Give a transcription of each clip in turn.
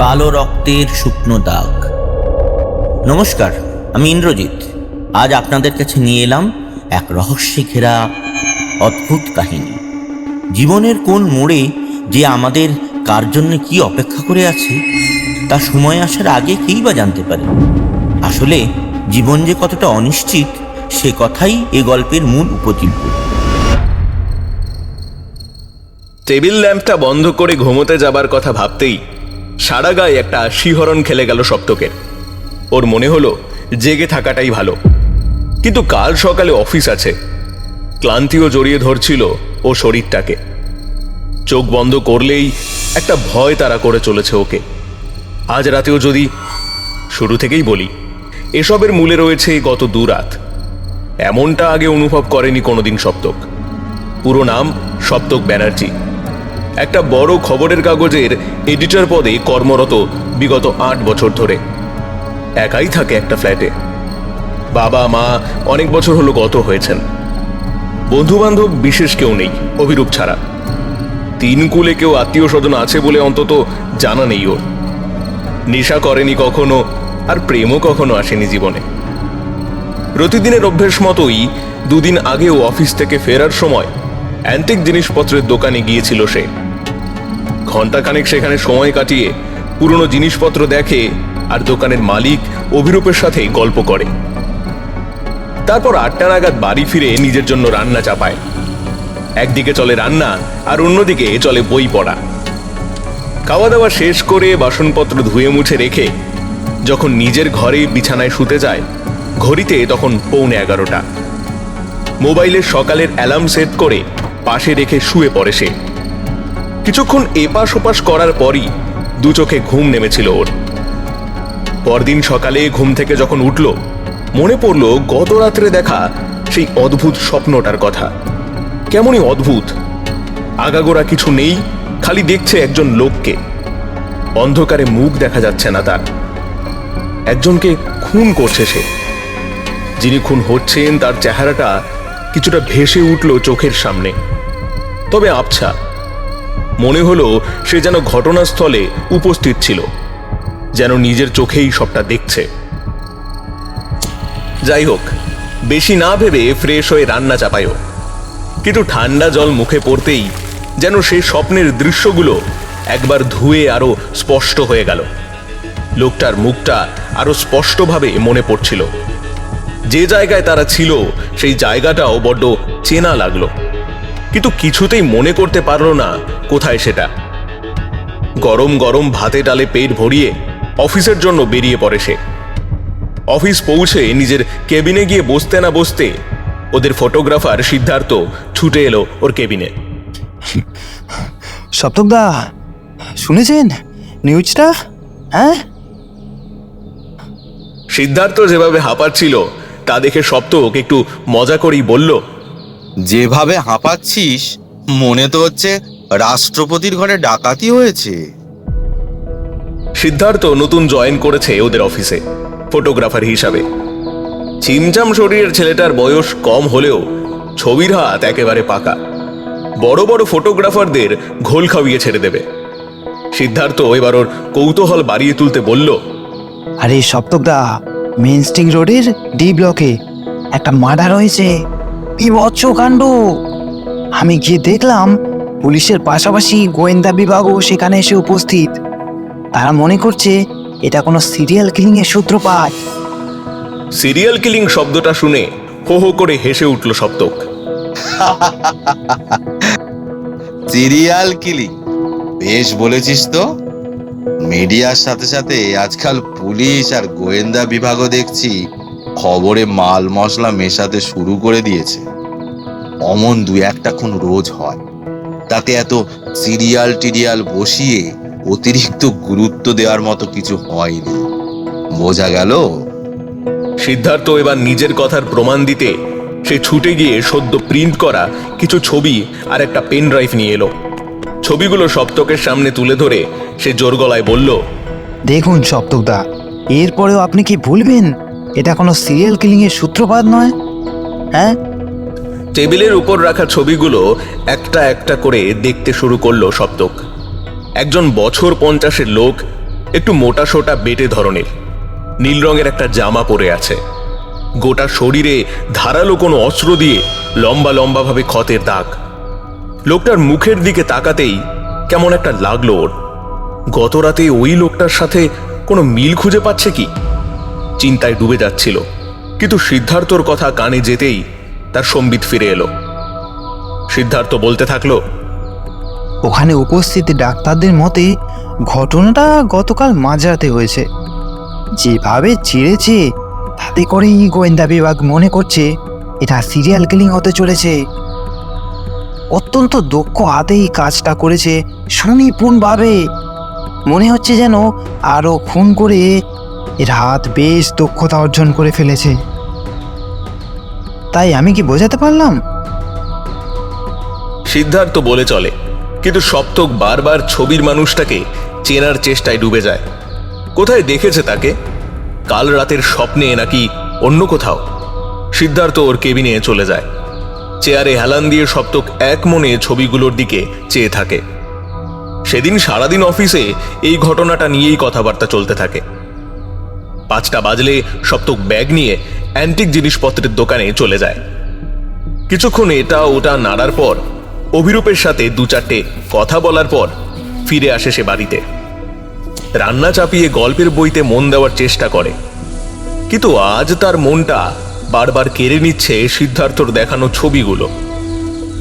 কালো রক্তের শুকনো দাগ। নমস্কার, আমি ইন্দ্রজিৎ। আজ আপনাদের কাছে নিয়ে এলাম এক রহস্যে ঘেরা অদ্ভুত কাহিনী। জীবনের কোন মোড়ে যে আমাদের কার জন্য কি অপেক্ষা করে আছে, তা সময় আসার আগে কেই বা জানতে পারে। আসলে জীবন যে কতটা অনিশ্চিত, সে কথাই এ গল্পের মূল উপজীব্য। টেবিল ল্যাম্পটা বন্ধ করে ঘুমোতে যাবার কথা ভাবতেই সারা গায়ে একটা শিহরণ খেলে গেল সপ্তকের। ওর মনে হলো, জেগে থাকাটাই ভালো। কিন্তু কাল সকালে অফিস আছে। ক্লান্তিও জড়িয়ে ধরছিল ও শরীরটাকে। চোখ বন্ধ করলেই একটা ভয় তারা করে চলেছে ওকে। আজ রাতেও যদি, শুরু থেকেই বলি, এসবের মূলে রয়েছে গত দু রাত। এমনটা আগে অনুভব করেনি কোনোদিন সপ্তক। পুরো নাম সপ্তক ব্যানার্জি। একটা বড় খবরের কাগজের এডিটর পদে কর্মরত বিগত আট বছর ধরে। একাই থাকে একটা ফ্ল্যাটে বাবা, মা অনেক বছর হলো গত হয়েছেন। বন্ধু বান্ধব বিশেষ কেউ নেই, অভিরূপ ছাড়া। তিন কুলে কেউ আত্মীয় স্বজন আছে বলে অন্তত জানা নেই ওর। নেশা করেনি কখনো আর প্রেমও কখনো আসেনি জীবনে। প্রতিদিনের অভ্যেস মতোই দুদিন আগেও অফিস থেকে ফেরার সময় অ্যান্টিক জিনিসপত্রের দোকানে গিয়েছিল সে। ঘন্টাখানেক সেখানে সময় কাটিয়ে পুরনো জিনিসপত্র দেখে আর দোকানের মালিক অভিরূপের সাথে গল্প করে। তারপর আটটা নাগাদ বাড়ি ফিরে নিজের জন্য রান্না চাপায়। একদিকে চলে রান্না আর অন্যদিকে চলে বই পড়া। খাওয়া দাওয়া শেষ করে বাসনপত্র ধুয়ে মুছে রেখে যখন নিজের ঘরে বিছানায় শুতে যায়, ঘড়িতে তখন পৌনে এগারোটা। মোবাইলে সকালের অ্যালার্ম সেট করে পাশে রেখে শুয়ে পড়ে সে। কিছুক্ষণ এপাশ ওপাশ করার পরই দু চোখে ঘুম নেমেছিল ওর। পরদিন সকালে ঘুম থেকে যখন উঠল, মনে পড়ল গত রাত্রে দেখা সেই অদ্ভুত স্বপ্নটার কথা। কেমনই অদ্ভুত। আগাগোড়া কিছু নেই, খালি দেখছে একজন লোককে। অন্ধকারে মুখ দেখা যাচ্ছে না তার। একজনকে খুন করছে সে। যিনি খুন হচ্ছেন, তার চেহারাটা কিছুটা ভেসে উঠল চোখের সামনে। তবে আবছা মনে হলো সে যেন ঘটনাস্থলে উপস্থিত ছিল, যেন নিজের চোখেই সবটা দেখছে। যাই হোক, বেশি না ভেবে ফ্রেশ হয়ে রান্না চাপায়ও। কিন্তু ঠান্ডা জল মুখে পড়তেই যেন সেই স্বপ্নের দৃশ্যগুলো একবার ধুয়ে আরও স্পষ্ট হয়ে গেল। লোকটার মুখটা আরও স্পষ্টভাবে মনে পড়ছিল। যে জায়গায় তারা ছিল, সেই জায়গাটাও বড্ড চেনা লাগল। কিন্তু কিছুতেই মনে করতে পারল না কোথায় সেটা। গরম গরম ভাতে ডালে পেট ভরিয়ে অফিসের জন্য বেরিয়ে পড়ে সে। অফিস পৌঁছে নিজের কেবিনে গিয়ে বসতে না বসতে ওদের ফটোগ্রাফার সিদ্ধার্থ ছুটে এলো ওর কেবিনে। সপ্তকদা শুনেছেন? নিউজটা? হ্যাঁ? সিদ্ধার্থ যেভাবে হাঁপাচ্ছিল তা দেখে সপ্তক একটু মজা করেই বলল যেভাবে হাঁপাচ্ছিস মনে তো হচ্ছে রাষ্ট্রপতির ঘরে ডাকাতি হয়েছে। সিদ্ধার্থ নতুন জয়েন করেছে ওদের অফিসে ফটোগ্রাফার হিসাবে। চিমচাম শরীরের ছেলেটার বয়স কম হলেও ছবির হাত একেবারে পাকা। বড় বড় ফটোগ্রাফারদের ঘোল খাওয়িয়ে ছেড়ে দেবে। সিদ্ধার্থ এবার ওর কৌতূহল বাড়িয়ে তুলতে বলল আরে সপ্তকদা মেন স্ট্রিং রোডের ডি ব্লকে একটা মার্ডার হয়েছে। বিভৎস কাণ্ড? আমি গিয়ে দেখলাম পুলিশের পাশাপাশি গোয়েন্দা বিভাগও সেখানে এসে উপস্থিত। তারা মনে করছে এটা কোনো সিরিয়াল কিলিং এর সূত্রপাত। সিরিয়াল কিলিং শব্দটা শুনে হো হো করে হেসে উঠল সপ্তক। Serial killing. বেশ বলেছিস তো। মিডিয়ার সাথে সাথে আজকাল পুলিশ আর গোয়েন্দা বিভাগও দেখছি খবরে মাল মশলা মেশাতে শুরু করে দিয়েছে। অমন দু একটা খুন রোজ হয়। তাতে এত সিরিয়াল টিরিয়াল বসিয়ে অতিরিক্ত গুরুত্ব দেওয়ার মতো কিছু হয়নি। বোঝা গেল? সিদ্ধার্থ এবার নিজের কথার প্রমাণ দিতে সে ছুটে গিয়ে সদ্য প্রিন্ট করা কিছু ছবি আর একটা পেন ড্রাইভ নিয়ে এলো। ছবিগুলো সপ্তকের সামনে তুলে ধরে সে জোর গলায় বলল দেখুন সপ্তকদা এরপরেও আপনি কি ভুলবেন? এটা কোনো সিরিয়াল কিলিং এর সূত্রপাত নয়? হ্যাঁ? টেবিলের উপর রাখা ছবিগুলো একটা একটা করে দেখতে শুরু করল সপ্তক। একজন বছর পঞ্চাশের লোক একটু মোটা সোটা বেটে ধরনের। নীল রঙের একটা জামা পরে আছে। গোটা শরীরে ধারালো কোনো অস্ত্র দিয়ে লম্বা লম্বাভাবে ক্ষতের দাগ। লোকটার মুখের দিকে তাকাতেই কেমন একটা লাগল ওর। গত রাতে ওই লোকটার সাথে কোনো মিল খুঁজে পাচ্ছে কি? চিন্তায় ডুবে যাচ্ছিল। কিন্তু সিদ্ধার্থর কথা কানে যেতেই তার সম্বিত ফিরে এলো। সিদ্ধার্থ বলতে থাকল, ওখানে উপস্থিত ডাক্তারদের মতে ঘটনাটা গতকাল মাঝরাতে হয়েছে। যেভাবে চিড়েছে তাতে করেই গোয়েন্দা বিভাগ মনে করছে এটা সিরিয়াল কিলিং হতে চলেছে। অত্যন্ত দক্ষ হাতেই কাজটা করেছে সুনিপুণভাবে মনে হচ্ছে যেন আরও খুন করে এর হাত বেশ দক্ষতা অর্জন করে ফেলেছে। তাই আমি কি বোঝাতে পারলাম? সিদ্ধার্থ বলে চলে, কিন্তু সপ্তক বারবার ছবির মানুষটাকে চেনার চেষ্টায় ডুবে যায়। কোথায় দেখেছে তাকে? কাল রাতের স্বপ্নে নাকি অন্য কোথাও? সিদ্ধার্থ ওর কেবিনে চলে যায়। চেয়ারে হেলান দিয়ে সপ্তক এক মনে ছবিগুলোর দিকে চেয়ে থাকে। সেদিন সারাদিন অফিসে এই ঘটনাটা নিয়েই কথাবার্তা চলতে থাকে। পাঁচটা বাজলে সপ্তক ব্যাগ নিয়ে অ্যান্টিক জিনিসপত্রের দোকানে চলে যায়। কিছুক্ষণ এটা ওটা নাড়ার পর, অভিরূপের সাথে দু চারটে কথা বলার পর ফিরে আসে সে বাড়িতে। রান্না চাপিয়ে গল্পের বইতে মন দেওয়ার চেষ্টা করে। কিন্তু আজ তার মনটা বারবার কেড়ে নিচ্ছে সিদ্ধার্থর দেখানো ছবিগুলো।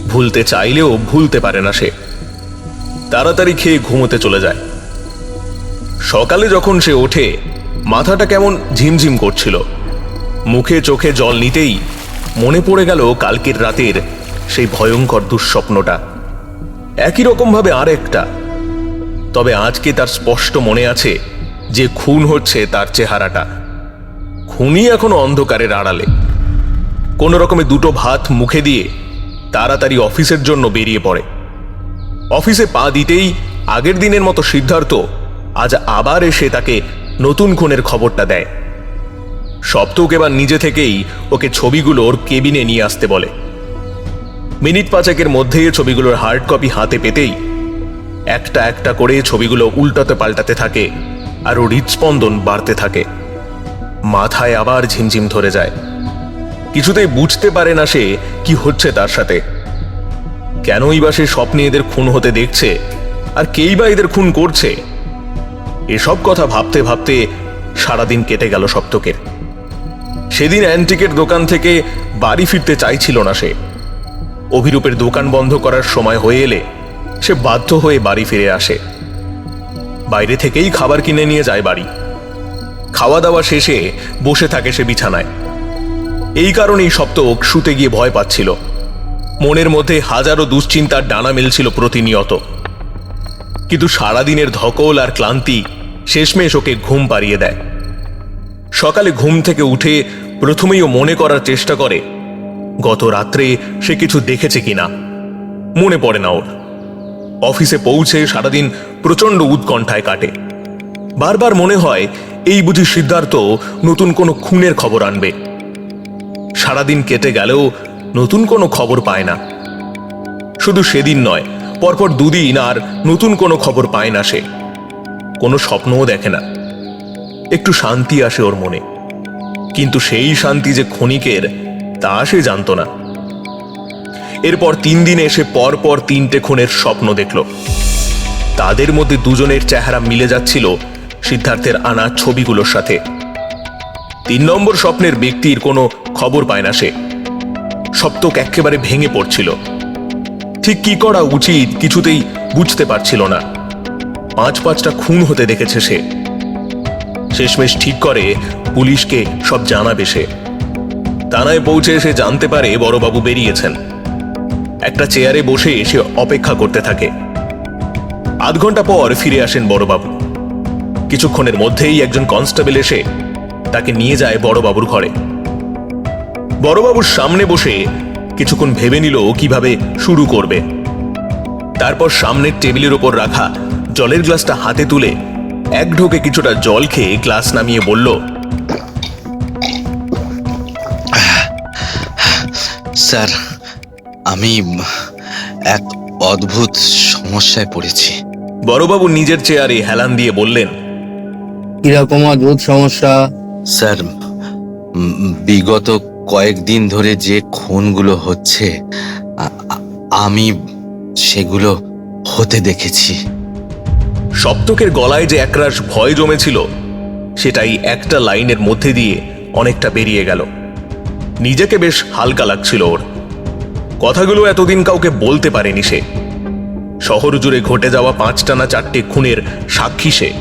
ভুলতে চাইলেও ভুলতে পারে না সে। তাড়াতাড়ি খেয়ে ঘুমোতে চলে যায়। সকালে যখন সে ওঠে মাথাটা কেমন ঝিমঝিম করছিল। মুখে চোখে জল নিতেই মনে পড়ে গেল কালকের রাতের সেই ভয়ঙ্কর দুঃস্বপ্নটা। একই রকমভাবে আর একটা তবে আজকে তার স্পষ্ট মনে আছে যে খুন হচ্ছে তার চেহারাটা। খুনি এখনও অন্ধকারের আড়ালে। কোনো রকমে দুটো ভাত মুখে দিয়ে তাড়াতাড়ি অফিসের জন্য বেরিয়ে পড়ে। অফিসে পা দিতেই আগের দিনের মতো সিদ্ধার্থ আজ আবার এসে তাকে নতুন খুনের খবরটা দেয়। সপ্তক এবার নিজে থেকেই ওকে ছবিগুলো ওর কেবিনে নিয়ে আসতে বলে। মিনিট পাঁচেকের মধ্যে ছবিগুলোর হার্ড কপি হাতে পেতেই একটা একটা করে ছবিগুলো উল্টাতে পাল্টাতে থাকে আর ওর হৃদস্পন্দন বাড়তে থাকে। মাথায় আবার ঝিমঝিম ধরে যায়। কিছুতেই বুঝতে পারে না সে কি হচ্ছে তার সাথে। কেনই বা সে স্বপ্নে এদের খুন হতে দেখছে আর কেই বা এদের খুন করছে? এসব কথা ভাবতে ভাবতে সারাদিন কেটে গেল সপ্তকের। সেদিন অ্যান্টিকের দোকান থেকে বাড়ি ফিরতে চাইছিল না সে। অভিরূপের দোকান বন্ধ করার সময় হয়ে এলে সে বাধ্য হয়ে বাড়ি ফিরে আসে। বাইরে থেকেই খাবার কিনে নিয়ে যায় বাড়ি। খাওয়া দাওয়া শেষে বসে থাকে সে বিছানায়। এই কারণেই সপ্তক শুতে গিয়ে ভয় পাচ্ছিল। মনের মধ্যে হাজারো দুশ্চিন্তার ডানা মেলছিল প্রতিনিয়ত। কিন্তু সারাদিনের ধকল আর ক্লান্তি শেষমেশ ওকে ঘুম পাড়িয়ে দেয়। সকালে ঘুম থেকে উঠে প্রথমেই ও মনে করার চেষ্টা করে, গত রাত্রে সে কিছু দেখেছে কিনা। মনে পড়ে না ওর। অফিসে পৌঁছে সারাদিন প্রচণ্ড উৎকণ্ঠায় কাটে। বারবার মনে হয়, এই বুঝি সিদ্ধার্থ নতুন কোনো খুনের খবর আনবে। সারাদিন কেটে গেলেও নতুন কোনো খবর পায় না। শুধু সেদিন নয়, পরপর দুদিন আর নতুন কোনো খবর পায় না সে। কোনো স্বপ্নও দেখে না। একটু শান্তি আসে ওর মনে। কিন্তু সেই শান্তি যে ক্ষণিকের, তা সে জানতো না। এরপর তিন দিনে এসে পর পর তিনটে খুনের স্বপ্ন দেখল। তাদের মধ্যে দুজনের চেহারা মিলে যাচ্ছিল সিদ্ধার্থের আনা ছবিগুলোর সাথে। তিন নম্বর স্বপ্নের ব্যক্তির কোনো খবর পায় না সে। সপ্তক একেবারে ভেঙে পড়ছিল। ঠিক কি করা উচিত কিছুতেই বুঝতে পারছিল না। পাঁচ পাঁচটা খুন হতে দেখেছে সে। শেষমেশ ঠিক করে, পুলিশকে সব জানাবে সে। থানায় পৌঁছে সে জানতে পারে বড়বাবু বেরিয়েছেন। একটা চেয়ারে বসে সে অপেক্ষা করতে থাকে। আধ ঘণ্টা পর ফিরে আসেন বড়বাবু। কিছুক্ষণের মধ্যেই একজন কনস্টেবল এসে তাকে নিয়ে যায় বড়বাবুর ঘরে। বড়বাবুর সামনে বসে কিছুক্ষণ ভেবে নিল কীভাবে শুরু করবে। তারপর সামনের টেবিলের ওপর রাখা জলের গ্লাসটা হাতে তুলে এক ঢোকে কিছুটা জল খেয়ে গ্লাস নামিয়ে বলল স্যার আমি এক অদ্ভুত সমস্যায় পড়েছি। বড়বাবু নিজের চেয়ারে হেলান দিয়ে বললেন কীরকম অদ্ভুত সমস্যা? স্যার বিগত কয়েকদিন ধরে যে খুনগুলো হচ্ছে আমি সেগুলো হতে দেখেছি। সপ্তকের গলায় যে একরাশ ভয় জমেছিল, সেটাই একটা লাইনের মধ্যে দিয়ে অনেকটা বেরিয়ে গেল। নিজেকে বেশ হালকা লাগছিল ওর। কথাগুলো এতদিন কাউকে বলতে পারেনি সে। শহর জুড়ে ঘটে যাওয়া পাঁচটা না চারটে খুনের সাক্ষী সে।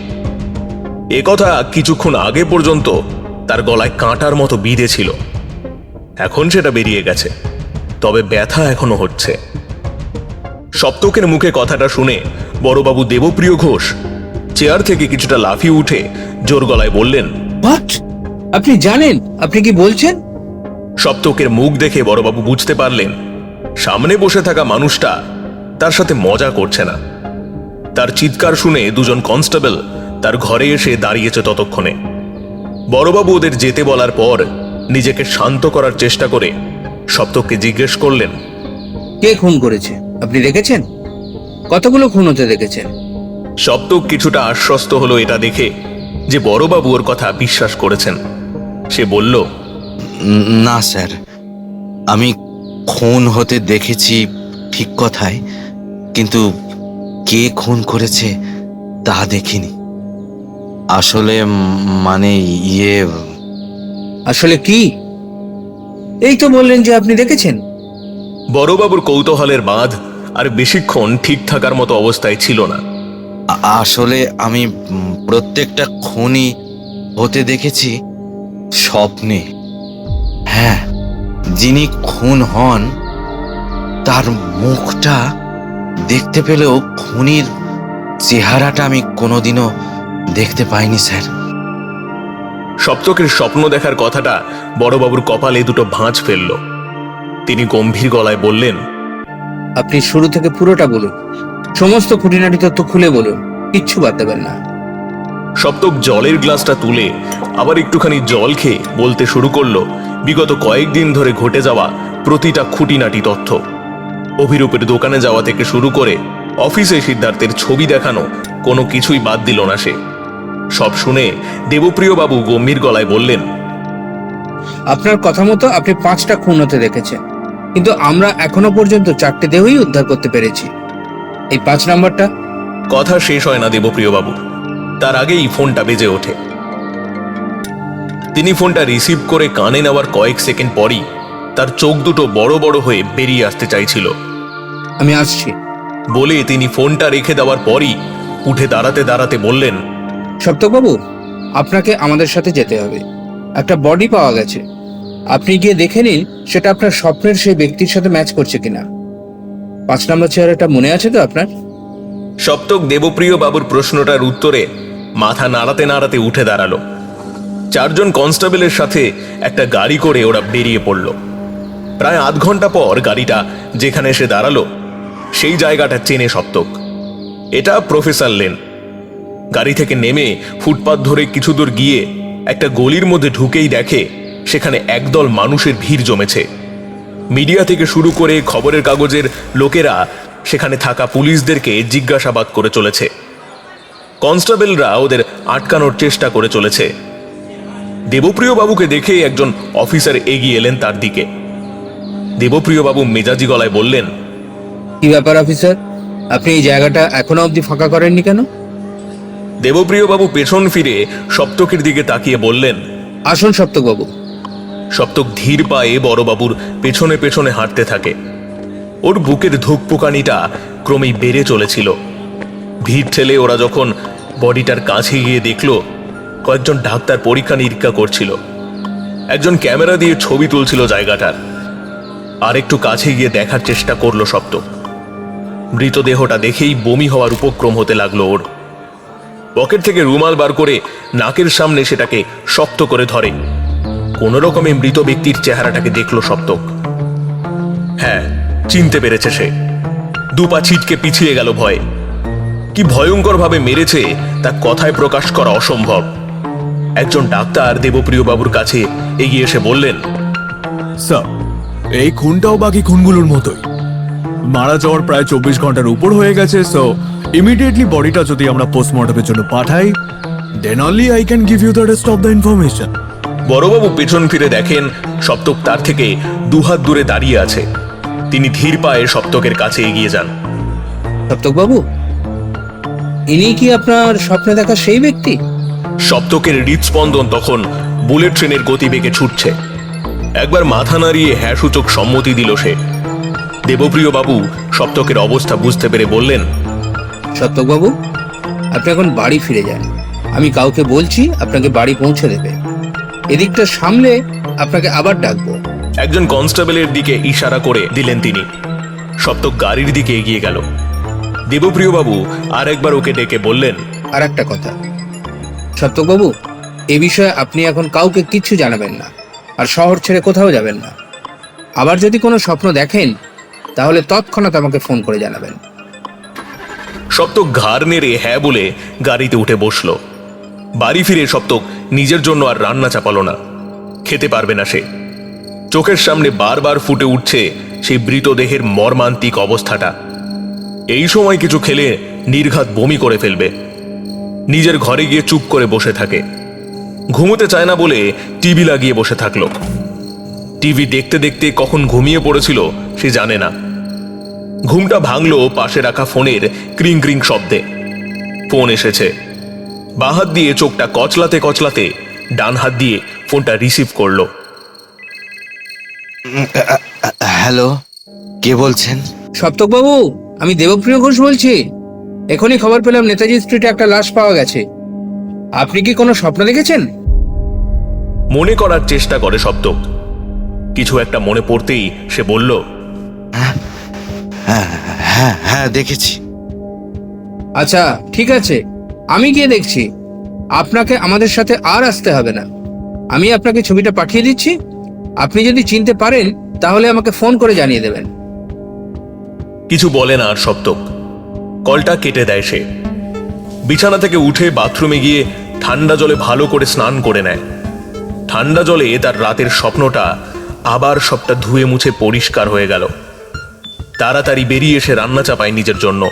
এ কথা কিছুক্ষণ আগে পর্যন্ত তার গলায় কাঁটার মতো বিঁধে ছিল। এখন সেটা বেরিয়ে গেছে। তবে ব্যথা এখনও হচ্ছে। সপ্তকের মুখে কথাটা শুনে বড়বাবু দেবপ্রিয় ঘোষ চেয়ার থেকে কিছুটা লাফিয়ে উঠে জোর গলায় বললেন হোয়াট আপনি জানেন? আপনি কি বলছেন? সপ্তকের মুখ দেখে বড়বাবু বুঝতে পারলেন সামনে বসে থাকা মানুষটা তার সাথে মজা করছে না। তার চিৎকার শুনে দুজন কনস্টেবল তার ঘরে এসে দাঁড়িয়েছে ততক্ষণে। বড়বাবু ওদের যেতে বলার পর নিজেকে শান্ত করার চেষ্টা করে সপ্তককে জিজ্ঞেস করলেন কে খুন করেছে? আপনি দেখেছেন? কতগুলো খুন হতে দেখেছেন? সপ্তক কিছুটা আশ্বস্ত হলো এটা দেখে যে বড়বাবু ওর কথা বিশ্বাস করেছেন। সে বলল না স্যার। আমি খুন হতে দেখেছি ঠিক কথায় কিন্তু কে খুন করেছে তা দেখিনি। আসলে মানে ইয়ে আসলে কি? এই তো বললেন যে আপনি দেখেছেন? বড়বাবুর কৌতূহলের বাঁধ আর বেশিক্ষণ ঠিক থাকার মতো অবস্থায় ছিল না। আসলে আমি প্রত্যেকটা খুনই হতে দেখেছি স্বপ্নে। হ্যাঁ যিনি খুন হন তার মুখটা দেখতে পেলেও খুনির চেহারাটা আমি কোনোদিনও দেখতে পাইনি স্যার। সপ্তকের স্বপ্ন দেখার কথাটা বড়বাবুর কপালে দুটো ভাঁজ ফেলল। তিনি গম্ভীর গলায় বললেন আপনি শুরু থেকে পুরোটা বলুন। সমস্ত খুঁটিনাটি তথ্য খুলে বলুন। কিচ্ছু বাদ দেবেন না। সপ্তক জলের গ্লাসটা তুলে আবার একটুখানি জল খেয়ে বলতে শুরু করল বিগত কয়েকদিন ধরে ঘটে যাওয়া প্রতিটা খুঁটিনাটি তথ্য। অভিরূপের দোকানে যাওয়া থেকে শুরু করে অফিসে সিদ্ধার্থের ছবি দেখানো কোনো কিছুই বাদ দিল না সে। সব শুনে দেবপ্রিয় বাবু গম্ভীর গলায় বললেন আপনার কথা মতো আপনি পাঁচটা খুন হতে দেখেছেন। কিন্তু আমরা এখনও পর্যন্ত চারটে দেহই উদ্ধার করতে পেরেছি। এই পাঁচ নাম্বারটা? কথা শেষ হয় না দেবপ্রিয় বাবু তার আগেই ফোনটা বেজে ওঠে। তিনি ফোনটা রিসিভ করে কানে নেওয়ার কয়েক সেকেন্ড পরই তার চোখ দুটো বড় বড় হয়ে বেরিয়ে আসতে চাইছিল। আমি আসছি। বলে তিনি ফোনটা রেখে দেওয়ার পরই উঠে দাঁড়াতে দাঁড়াতে বললেন সপ্তকবাবু আপনাকে আমাদের সাথে যেতে হবে। একটা বডি পাওয়া গেছে। আপনি গিয়ে দেখে নিন সেটা আপনার স্বপ্নের সেই ব্যক্তির সাথে ম্যাচ করছে কিনা। পাঁচ নম্বর চেয়ারটা মনে আছে তো আপনার? সপ্তক দেবপ্রিয় বাবুর প্রশ্নটার উত্তরে মাথা নাড়াতে নাড়াতে উঠে দাঁড়াল। চারজন কনস্টেবলের সাথে একটা গাড়ি করে ওরা বেরিয়ে পড়ল। প্রায় আধ ঘণ্টা পর গাড়িটা যেখানে এসে দাঁড়াল, সেই জায়গাটা চেনে সপ্তক। এটা প্রফেসর লেন। গাড়ি থেকে নেমে ফুটপাত ধরে কিছু দূর গিয়ে একটা গলির মধ্যে ঢুকেই দেখে সেখানে একদল মানুষের ভিড় জমেছে। মিডিয়া থেকে শুরু করে খবরের কাগজের লোকেরা সেখানে থাকা পুলিশদেরকে জিজ্ঞাসাবাদ করে চলেছে। কনস্টেবলরা ওদের আটকানোর চেষ্টা করে চলেছে। দেবপ্রিয় বাবুকে দেখে একজন অফিসার এগিয়ে এলেন তার দিকে। দেবপ্রিয় বাবু মেজাজি গলায় বললেন কি ব্যাপার অফিসার? আপনি এই জায়গাটা এখনও অবধি ফাঁকা করেননি কেন? দেবপ্রিয় বাবু পেছন ফিরে সপ্তকের দিকে তাকিয়ে বললেন আসুন সপ্তকবাবু সপ্তক ধীর পায়ে বড়বাবুর পেছনে পেছনে হাঁটতে থাকে। ওর বুকের ধুকপুকানিটা ক্রমেই বেড়ে চলেছিল। ভিড় ঠেলে ওরা যখন বডিটার কাছে গিয়ে দেখল, কয়েকজন ডাক্তার পরীক্ষা নিরীক্ষা করছিল। একজন ক্যামেরা দিয়ে ছবি তুলছিল জায়গাটার। আর একটু কাছে গিয়ে দেখার চেষ্টা করল সপ্তক। মৃতদেহটা দেখেই বমি হওয়ার উপক্রম হতে লাগল ওর। পকেট থেকে রুমাল বার করে নাকের সামনে সেটাকে শক্ত করে ধরে। কোন রকমে মৃত ব্যক্তির চেহারাটাকে দেখল সপ্তক। হ্যাঁ চিনতে পেরেছে সে। দুপা ছিটকে পিছিয়ে গেল ভয়ে। কি ভয়ঙ্কর ভাবে মেরেছে, তা কথায় প্রকাশ করা অসম্ভব। একজন ডাক্তার দেবপ্রিয় বাবুর কাছে এগিয়ে এসে বললেন, স্যার, এই খুনটাও বাকি খুনগুলোর মতোই। মারা যাওয়ার প্রায় চব্বিশ ঘণ্টার উপর হয়ে গেছে সো ইমিডিয়েটলি বডিটা যদি আমরা পোস্টমর্টমের জন্য পাঠাই then only I can give you the rest of the information. বড়বাবু পেছন ফিরে দেখেন সপ্তক তার থেকে দুহাত দূরে দাঁড়িয়ে আছে। তিনি ধীর পায়ে সপ্তকের কাছে এগিয়ে যান। সপ্তক বাবু ইনি কি আপনার স্বপ্নে দেখা সেই ব্যক্তি? সপ্তকের হৃদস্পন্দন তখন বুলেট ট্রেনের গতিবেগে ছুটছে। একবার মাথা নাড়িয়ে হ্যাঁ সূচক সম্মতি দিল সে। দেবপ্রিয় বাবু সপ্তকের অবস্থা বুঝতে পেরে বললেন সপ্তক বাবু আপনি এখন বাড়ি ফিরে যান। আমি কাউকে বলছি আপনাকে বাড়ি পৌঁছে দেবে। এদিকটা সামলে আপনাকে আবার ডাকবো। একজন কনস্টেবলের দিকে ইশারা করে দিলেন তিনি। সপ্তক গাড়ির দিকে এগিয়ে গেল। দেবপ্রিয় বাবু আর একবার ওকে ডেকে বললেন আর একটা কথা। সপ্তক বাবু এ বিষয়ে আপনি এখন কাউকে কিচ্ছু জানাবেন না আর শহর ছেড়ে কোথাও যাবেন না। আবার যদি কোনো স্বপ্ন দেখেন তাহলে তৎক্ষণাৎ আমাকে ফোন করে জানাবেন। সপ্তক ঘাড় নেড়ে হ্যাঁ বলে গাড়িতে উঠে বসল। বাড়ি ফিরে সপ্তক নিজের জন্য আর রান্না চাপালো না। খেতে পারবে না সে। চোখের সামনে বারবার ফুটে উঠছে সেই মৃতদেহের মর্মান্তিক অবস্থাটা। এই সময় কিছু খেলে নির্ঘাত বমি করে ফেলবে। নিজের ঘরে গিয়ে চুপ করে বসে থাকে। ঘুমোতে চায় না বলে টিভি লাগিয়ে বসে থাকল। টিভি দেখতে দেখতে কখন ঘুমিয়ে পড়েছিল সে জানে না। ঘুমটা ভাঙলো পাশে রাখা ফোনের ক্রিং ক্রিং শব্দে। ফোন এসেছে। বাঁ হাত দিয়ে চোখটা কচলাতে কচলাতে ডান হাত দিয়ে ফোনটা রিসিভ করল। হ্যালো কে বলছেন? সপ্তক বাবু আমি দেবপ্রিয় ঘোষ বলছি। এখনই খবর পেলাম নেতাজি স্ট্রিটে একটা লাশ পাওয়া গেছে। আপনি কি কোনো স্বপ্ন দেখেছেন? মনে করার চেষ্টা করে সপ্তক। কিছু একটা মনে পড়তেই সে বলল হ্যাঁ হ্যাঁ হ্যাঁ দেখেছি। আচ্ছা ঠিক আছে। আমি গিয়ে দেখছি আপনাকে আমাদের সাথে আর আসতে হবে না। আমি আপনাকে ছবিটা পাঠিয়ে দিচ্ছি। আপনি যদি চিনতে পারেন, তাহলে আমাকে ফোন করে জানিয়ে দেবেন। কিছু বলে না আর সপ্তক। কলটা কেটে দেয় সে। বিছানা থেকে উঠে বাথরুমে গিয়ে ঠান্ডা জলে ভালো করে স্নান করে নেয়। ঠান্ডা জলে তার রাতের স্বপ্নটা আবার সবটা ধুয়ে মুছে পরিষ্কার হয়ে গেল। তাড়াতাড়ি বেরিয়ে এসে রান্না চাপায় নিজের জন্য।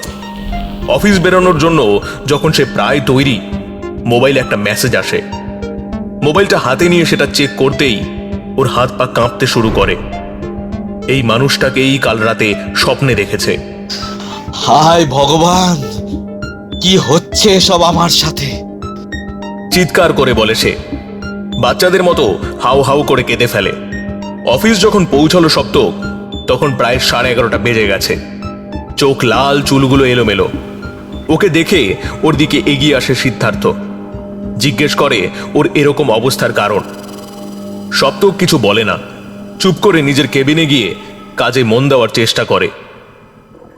অফিস বেরোনোর জন্য যখন সে প্রায় তৈরি মোবাইলে একটা মেসেজ আসে। মোবাইলটা হাতে নিয়ে সেটা চেক করতেই ওর হাত পা কাঁপতে শুরু করে। এই মানুষটাকেই কাল রাতে স্বপ্নে দেখেছে। হায় ভগবান! কি হচ্ছে সব আমার সাথে? চিৎকার করে বলে সে। বাচ্চাদের মতো হাউ হাউ করে কেঁদে ফেলে। অফিস যখন পৌঁছালো সপ্তক তখন প্রায় সাড়ে এগারোটা বেজে গেছে। চোখ লাল চুলগুলো এলোমেলো। ওকে দেখে ওর দিকে এগিয়ে আসে সিদ্ধার্থ। জিজ্ঞেস করে, ওর এরকম অবস্থার কারণ? সপ্তক কিছু বলে না। চুপ করে নিজের কেবিনে গিয়ে কাজে মন দেওয়ার চেষ্টা করে।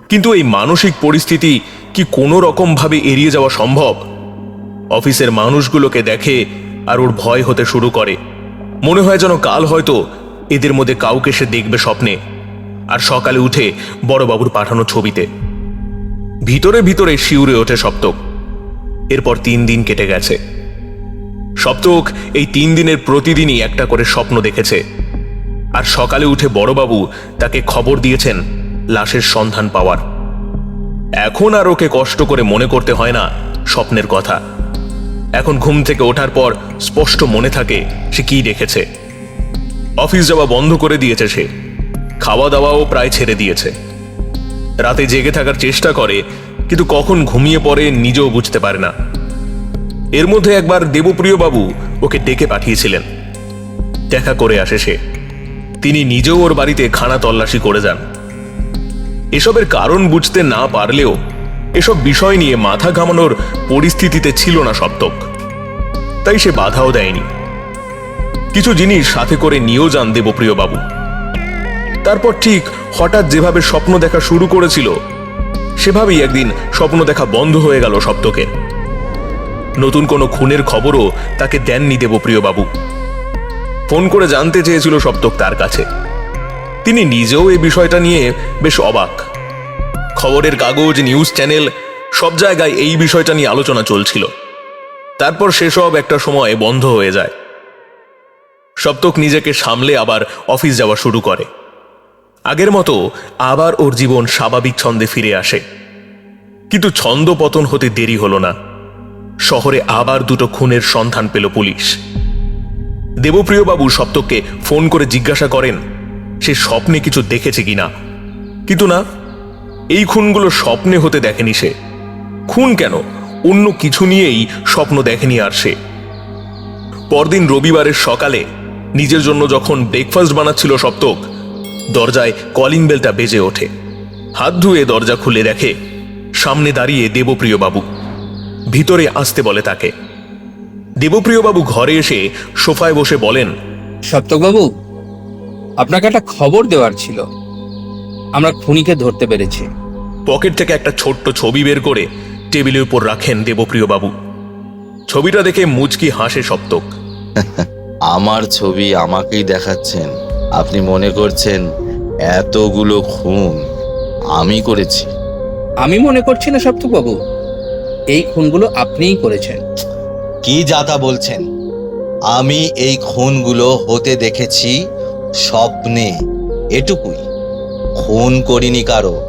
কিন্তু এই মানসিক পরিস্থিতি কি কোনো রকমভাবে এড়িয়ে যাওয়া সম্ভব? অফিসের মানুষগুলোকে দেখে আর ওর ভয় হতে শুরু করে। মনে হয় যেন কাল হয়তো এদের মধ্যে কাউকে সে দেখবে স্বপ্নে। আর সকালে উঠে বড়বাবুর পাঠানো ছবিতে। ভিতরে ভিতরে শিউরে ওঠে সপ্তক। এরপর তিন দিন কেটে গেছে। সপ্তক এই তিন দিনের প্রতিদিনই একটা করে স্বপ্ন দেখেছে। আর সকালে উঠে বড়বাবু তাকে খবর দিয়েছেন লাশের সন্ধান পাওয়ার। এখন আর ওকে কষ্ট করে মনে করতে হয় না স্বপ্নের কথা। এখন ঘুম থেকে ওঠার পর স্পষ্ট মনে থাকে সে কি দেখেছে। অফিস যাওয়া বন্ধ করে দিয়েছে সে। খাওয়া দাওয়াও প্রায় ছেড়ে দিয়েছে। রাতে জেগে থাকার চেষ্টা করে, কিন্তু কখন ঘুমিয়ে পড়ে নিজেও বুঝতে পারে না। এর মধ্যে একবার দেবপ্রিয় বাবু ওকে ডেকে পাঠিয়েছিলেন। দেখা করে আসে সে। তিনি নিজেও ওর বাড়িতে খানা তল্লাশি করে যান। এসবের কারণ বুঝতে না পারলেও এসব বিষয় নিয়ে মাথা ঘামানোর পরিস্থিতিতে ছিল না সপ্তক। তাই সে বাধাও দেয়নি। কিছু জিনিস সাথে করে নিয়েও যান দেবপ্রিয় বাবু। তারপর ঠিক হঠাৎ যেভাবে স্বপ্ন দেখা শুরু করেছিল, সেভাবেই একদিন স্বপ্ন দেখা বন্ধ হয়ে গেল সপ্তকের নতুন কোনো খুনের খবরও তাকে দেননি দেবপ্রিয় বাবু ফোন করে জানতে চেয়েছিল সপ্তক তার কাছে। তিনি নিজেও এই বিষয়টা নিয়ে বেশ অবাক। খবরের কাগজ, নিউজ চ্যানেল, সব জায়গায় এই বিষয়টা নিয়ে আলোচনা চলছিল। তারপর সেসব একটা সময় বন্ধ হয়ে যায়। সপ্তক নিজেকে সামলে আবার অফিস যাওয়া শুরু করে। আগের মতো আবার ওর জীবন স্বাভাবিক ছন্দে ফিরে আসে। কিন্তু ছন্দ পতন হতে দেরি হলো না। শহরে আবার দুটো খুনের সন্ধান পেল পুলিশ। দেবপ্রিয়বাবু সপ্তককে ফোন করে জিজ্ঞাসা করেন, সে স্বপ্নে কিছু দেখেছে কিনা? কিন্তু না, এই খুনগুলো স্বপ্নে হতে দেখেনি সে। খুন কেন? অন্য কিছু নিয়েই স্বপ্ন দেখেনি আর সে। পরদিন রবিবারের সকালে নিজের জন্য যখন ব্রেকফাস্ট বানাচ্ছিল সপ্তক দরজায় কলিং বেলটা বেজে ওঠে। হাত ধুয়ে দরজা খুলে দেখে সামনে দাঁড়িয়ে দেবপ্রিয় বাবু ভিতরে আসতে বলে তাকে। দেবপ্রিয় বাবু ঘরে এসে সোফায় বসে বলেন সপ্তকবাবু আপনাকে একটা খবর দেওয়ার ছিল। আমরা খুনিকে ধরতে পেরেছি। পকেট থেকে একটা ছোট্ট ছবি বের করে টেবিলের উপর রাখেন দেবপ্রিয় বাবু ছবিটা দেখে মুচকি হাসে সপ্তক। আমার ছবি আমাকেই দেখাচ্ছেন। আপনি মনে করছেন এতগুলো খুন আমি করেছি? আমি মনে করছি না সপ্তকবাবু এই খুনগুলো আপনিই করেছেন। কি যাতা বলছেন? আমি এই খুনগুলো হতে দেখেছি স্বপ্নে এটুকুই। খুন করিনি কারও।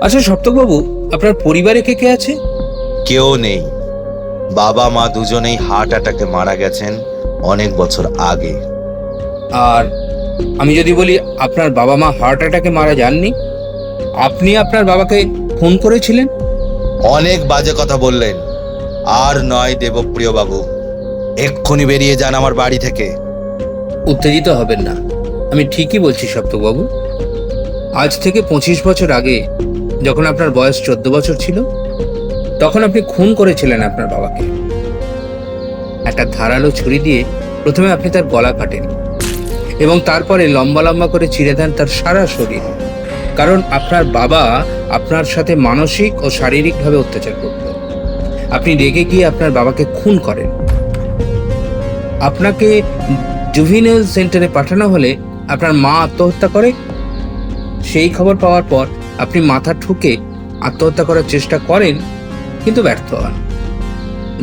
আচ্ছা সপ্তকবাবু আপনার পরিবারে কে কে আছে? কেউ নেই। বাবা মা দুজনেই হার্ট অ্যাটাকে মারা গেছেন অনেক বছর আগে। আর আমি যদি বলি আপনার বাবা মা হার্ট অ্যাটাকে মারা যাননি? আপনি আপনার বাবাকে খুন করেছিলেন? অনেক বাজে কথা বললেন। আর নয় দেবপ্রিয় বাবু এক্ষুনি বেরিয়ে যান আমার বাড়ি থেকে। উত্তেজিত হবেন না। আমি ঠিকই বলছি সপ্তকবাবু আজ থেকে পঁচিশ বছর আগে যখন আপনার বয়স চোদ্দ বছর ছিল তখন আপনি খুন করেছিলেন আপনার বাবাকে। একটা ধারালো ছুরি দিয়ে প্রথমে আপনি তার গলা কাটেন। এবং তারপরে লম্বা লম্বা করে চিড়ে দেন তার সারা শরীর। কারণ আপনার বাবা আপনার সাথে মানসিক ও শারীরিকভাবে অত্যাচার করত। আপনি রেগে গিয়ে আপনার বাবাকে খুন করেন। আপনাকে জুভিনাল সেন্টারে পাঠানো হলে আপনার মা আত্মহত্যা করে। সেই খবর পাওয়ার পর আপনি মাথা ঠুকে আত্মহত্যা করার চেষ্টা করেন, কিন্তু ব্যর্থ হন।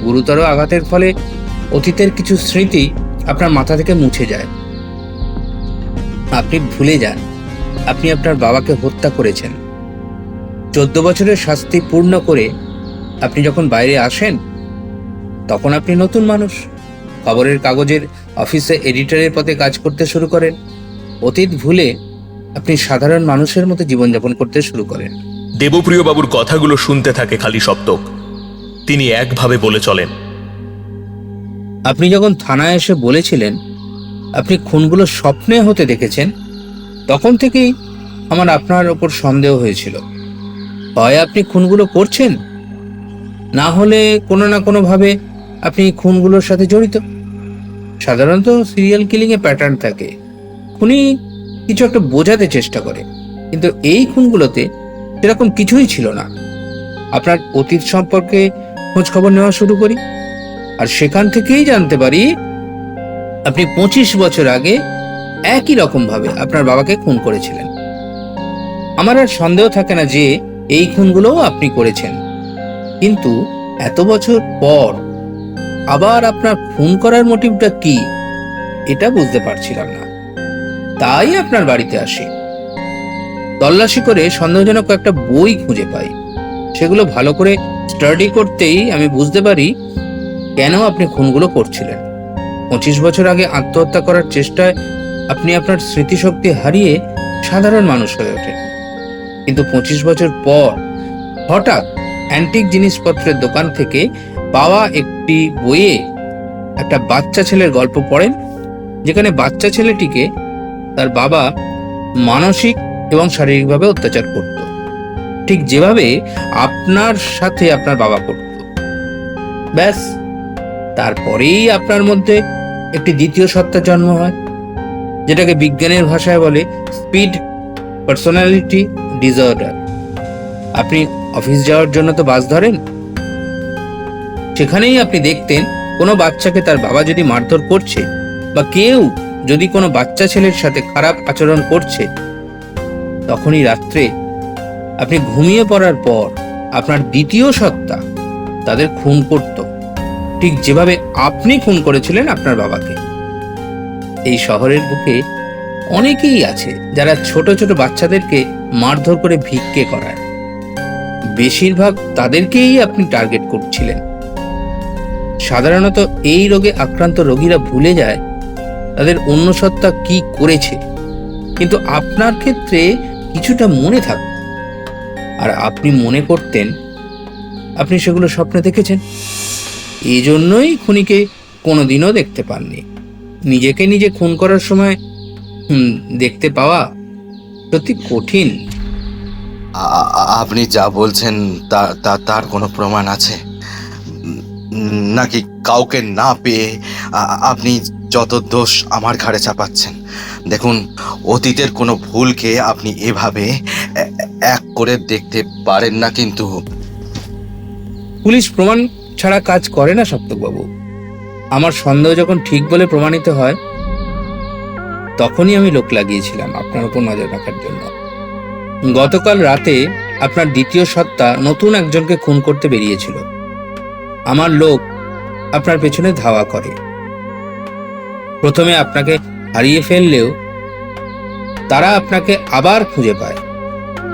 গুরুতর আঘাতের ফলে অতীতের কিছু স্মৃতি আপনার মাথা থেকে মুছে যায়। আপনি ভুলে যান। আপনি আপনার বাবাকে হত্যা করেছেন। চোদ্দ বছরের শাস্তি পূর্ণ করে আপনি যখন বাইরে আসেন তখন আপনি নতুন মানুষ। খবরের কাগজের অফিসে এডিটরের পথে কাজ করতে শুরু করেন। অতীত ভুলে আপনি সাধারণ মানুষের মতো জীবনযাপন করতে শুরু করেন। দেবপ্রিয় বাবুর কথাগুলো শুনতে থাকে খালি সপ্তক। তিনি একভাবে বলে চলেন। আপনি যখন থানায় এসে বলেছিলেন আপনি খুনগুলো স্বপ্নে হতে দেখেছেন, তখন থেকেই আমার আপনার ওপর সন্দেহ হয়েছিল। হয় আপনি খুনগুলো করছেন, না হলে কোনো না কোনোভাবে আপনি খুনগুলোর সাথে জড়িত। সাধারণত সিরিয়াল কিলিংয়ে প্যাটার্ন থাকে। খুনি কিছু একটা বোঝাতে চেষ্টা করে, কিন্তু এই খুনগুলোতে সেরকম কিছুই ছিল না। আপনার অতীত সম্পর্কে খোঁজ খবর নেওয়া শুরু করি, আর সেখান থেকেই জানতে পারি আপনি পঁচিশ বছর আগে একই রকম ভাবে আপনার বাবাকে খুন করেছিলেন। আমার আর সন্দেহ থাকে না যে এই খুনগুলোও আপনি করেছেন। কিন্তু এত বছর পর আবার আপনার খুন করার মোটিভটা কি, এটা বুঝতে পারছিলাম না। তাই আপনার বাড়িতে আসি। তল্লাশি করে সন্দেহজনক একটা বই খুঁজে পাই। সেগুলো ভালো করে স্টাডি করতেই আমি বুঝতে পারি কেন আপনি খুনগুলো করছিলেন। পঁচিশ বছর আগে আত্মহত্যা করার চেষ্টায় আপনি আপনার স্মৃতিশক্তি হারিয়ে সাধারণ মানুষ হয়ে ওঠেন। কিন্তু পঁচিশ বছর পর হঠাৎ অ্যান্টিক জিনিসপত্রের দোকান থেকে পাওয়া একটি বইয়ে একটা বাচ্চা ছেলের গল্প পড়েন, যেখানে বাচ্চা ছেলেটিকে তার বাবা মানসিক এবং শারীরিকভাবে অত্যাচার করত। ঠিক যেভাবে আপনার সাথে আপনার বাবা করত। ব্যাস, তারপরেই আপনার মধ্যে একটি দ্বিতীয় সত্তার জন্ম হয়, যেটাকে বিজ্ঞানের ভাষায় বলে স্পিড পার্সোনালিটি ডিসঅর্ডার আপনি অফিস যাওয়ার জন্য তো বাস ধরেন। সেখানেই আপনি দেখতেন কোনো বাচ্চাকে তার বাবা যদি মারধর করছে, বা কেউ যদি কোনো বাচ্চা ছেলের সাথে খারাপ আচরণ করছে, তখনই রাত্রে আপনি ঘুমিয়ে পড়ার পর আপনার দ্বিতীয় সত্তা, তাদের খুন করত। ঠিক যেভাবে আপনি খুন করেছিলেন আপনার বাবাকে। এই শহরের বুকে অনেকেই আছে যারা ছোট ছোট বাচ্চাদেরকে মারধর করে ভিক্ষে করায়। বেশিরভাগ তাদেরকেই আপনি টার্গেট করছিলেন। সাধারণত এই রোগে আক্রান্ত রোগীরা ভুলে যায় তাদের অন্য সত্তা কি করেছে। কিন্তু আপনার ক্ষেত্রে কিছুটা মনে থাকত আর আপনি মনে করতেন, আপনি সেগুলো স্বপ্নে দেখেছেন। এই জন্যই খুনিকে কোনোদিনও দেখতে পাননি। নিজেকে নিজে খুন করার সময় দেখতে পাওয়া সত্যি কঠিন। আপনি যা বলছেন তা তা- তার কোনো প্রমাণ আছে? নাকি কাউকে না পেয়ে আপনি যত দোষ আমার ঘাড়ে চাপাচ্ছেন? দেখুন অতীতের কোনো ভুলকে আপনি এভাবে এক করে দেখতে পারেন না কিন্তু। পুলিশ প্রমাণ ছাড়া কাজ করে না সপ্তকবাবু। আমার সন্দেহ যখন ঠিক বলে প্রমাণিত হয়, তখনই আমি লোক লাগিয়েছিলাম আপনার উপর নজর রাখার জন্য। গতকাল রাতে আপনার দ্বিতীয় সত্তা নতুন একজনকে খুন করতে বেরিয়েছিল। আমার লোক আপনার পেছনে ধাওয়া করে। প্রথমে আপনাকে হারিয়ে ফেললেও তারা আপনাকে আবার খুঁজে পায়।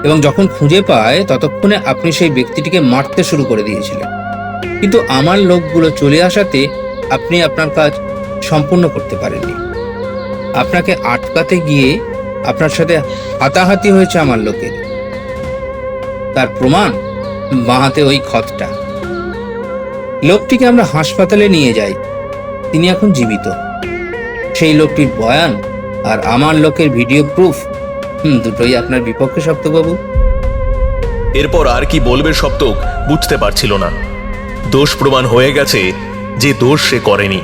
এবং যখন খুঁজে পায়, ততক্ষণে আপনি সেই ব্যক্তিটিকে মারতে শুরু করে দিয়েছিলেন। কিন্তু আমার লোকগুলো চলে আসাতে আপনি আপনার কাজ সম্পূর্ণ করতে পারেননি। আপনাকে আটকাতে গিয়ে আপনার সাথে হাতাহাতি হয়েছে আমার লোকের। তার প্রমাণ বাঁহাতে ওই ক্ষতটা লোকটিকে আমরা হাসপাতালে নিয়ে যাই। তিনি এখন জীবিত। সেই লোকটির বয়ান আর আমার লোকের ভিডিও প্রুফ দুটোই আপনার বিপক্ষে সপ্তবাবু এরপর আর কি বলবে সপ্তক, বুঝতে পারছিল না। দোষ প্রমাণ হয়ে গেছে যে দোষ সে করেনি।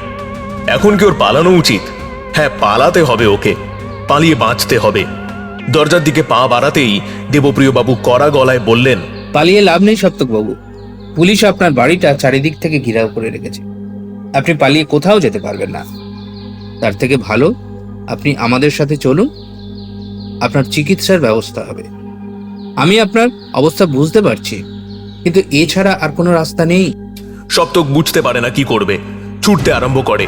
এখন কি ওর পালানো উচিত? হ্যাঁ পালাতে হবে ওকে। পালিয়ে বাঁচতে হবে। দরজার দিকে পা বাড়াতেই দেবপ্রিয় বাবু কড়া গলায় বললেন, পালিয়ে লাভ নেই সপ্তকবাবু পুলিশ আপনার বাড়িটা চারিদিক থেকে ঘিরাও করে রেখেছে। আপনি পালিয়ে কোথাও যেতে পারবেন না। তার থেকে ভালো, আপনি আমাদের সাথে চলুন। আপনার চিকিৎসার ব্যবস্থা হবে। আমি আপনার অবস্থা বুঝতে পারছি, কিন্তু এছাড়া আর কোনো রাস্তা নেই। সপ্তক বুঝতে পারে না কি করবে। ছুটতে আরম্ভ করে।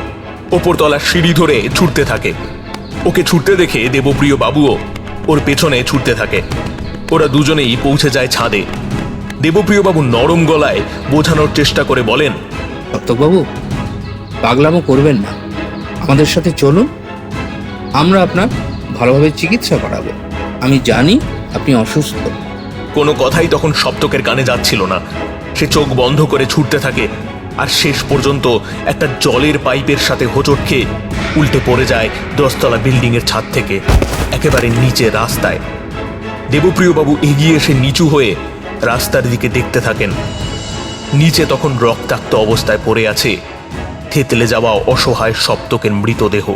ওপরতলার সিঁড়ি ধরে ছুটতে থাকে। ওকে ছুটতে দেখে দেবপ্রিয় বাবুও ওর পেছনে ছুটতে থাকে। ওরা দুজনেই পৌঁছে যায় ছাদে। দেবপ্রিয় বাবু নরম গলায় বোঝানোর চেষ্টা করে বলেন সপ্তকবাবু পাগলামো করবেন না। আমাদের সাথে চলুন। আমরা আপনার ভালোভাবে চিকিৎসা করাবো। আমি জানি আপনি অসুস্থ। কোনো কথাই তখন সপ্তকের কানে যাচ্ছিল না। সে চোখ বন্ধ করে ছুটতে থাকে আর শেষ পর্যন্ত একটা জলের পাইপের সাথে হোঁচট খেয়ে উল্টে পড়ে যায় দশতলা বিল্ডিংয়ের ছাদ থেকে, একেবারে নিচে রাস্তায়। দেবপ্রিয়বাবু এগিয়ে এসে নিচু হয়ে রাস্তার দিকে দেখতে থাকেন। নিচে তখন রক্তাক্ত অবস্থায় পড়ে আছে, থেতলে যাওয়া অসহায় সপ্তকের মৃতদেহ।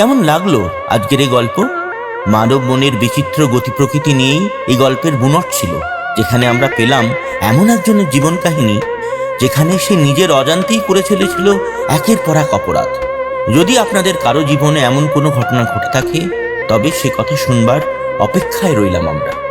কেমন লাগল আজকের এই গল্প? মানব মনের বিচিত্র গতি প্রকৃতি নিয়েই এই গল্পের বুনট ছিল, যেখানে আমরা পেলাম এমন একজনের জীবন কাহিনী, যেখানে সে নিজের অজান্তেই করে চলেছিল একের পর এক অপরাধ। যদি আপনাদের কারও জীবনে এমন কোনো ঘটনা ঘটে থাকে, তবে সে কথা শুনবার অপেক্ষায় রইলাম আমরা।